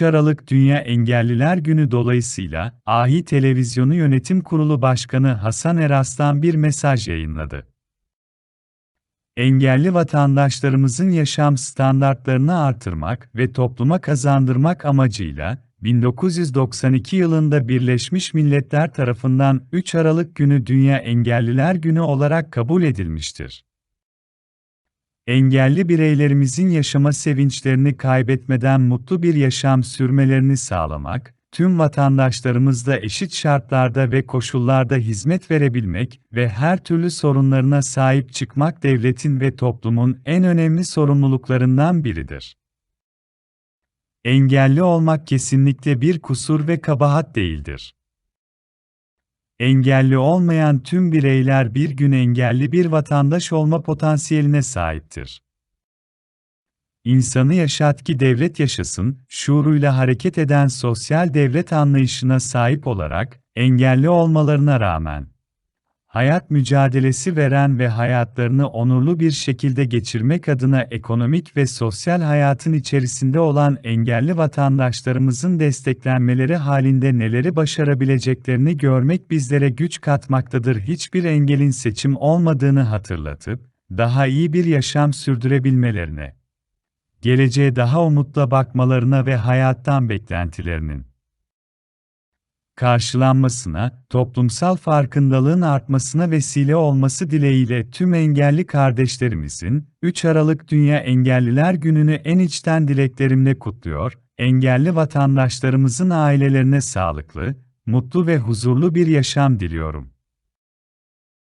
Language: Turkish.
3 Aralık Dünya Engelliler Günü dolayısıyla AHİ Televizyonu Yönetim Kurulu Başkanı Hasan Eraslan bir mesaj yayınladı. Engelli vatandaşlarımızın yaşam standartlarını artırmak ve topluma kazandırmak amacıyla 1992 yılında Birleşmiş Milletler tarafından 3 Aralık Günü Dünya Engelliler Günü olarak kabul edilmiştir. Engelli bireylerimizin yaşama sevinçlerini kaybetmeden mutlu bir yaşam sürmelerini sağlamak, tüm vatandaşlarımızla eşit şartlarda ve koşullarda hizmet verebilmek ve her türlü sorunlarına sahip çıkmak devletin ve toplumun en önemli sorumluluklarından biridir. Engelli olmak kesinlikle bir kusur ve kabahat değildir. Engelli olmayan tüm bireyler bir gün engelli bir vatandaş olma potansiyeline sahiptir. İnsanı yaşat ki devlet yaşasın, şuuruyla hareket eden sosyal devlet anlayışına sahip olarak, engelli olmalarına rağmen, hayat mücadelesi veren ve hayatlarını onurlu bir şekilde geçirmek adına ekonomik ve sosyal hayatın içerisinde olan engelli vatandaşlarımızın desteklenmeleri halinde neleri başarabileceklerini görmek bizlere güç katmaktadır. Hiçbir engelin seçim olmadığını hatırlatıp, daha iyi bir yaşam sürdürebilmelerine, geleceğe daha umutla bakmalarına ve hayattan beklentilerinin karşılanmasına, toplumsal farkındalığın artmasına vesile olması dileğiyle tüm engelli kardeşlerimizin 3 Aralık Dünya Engelliler Günü'nü en içten dileklerimle kutluyor, engelli vatandaşlarımızın ailelerine sağlıklı, mutlu ve huzurlu bir yaşam diliyorum.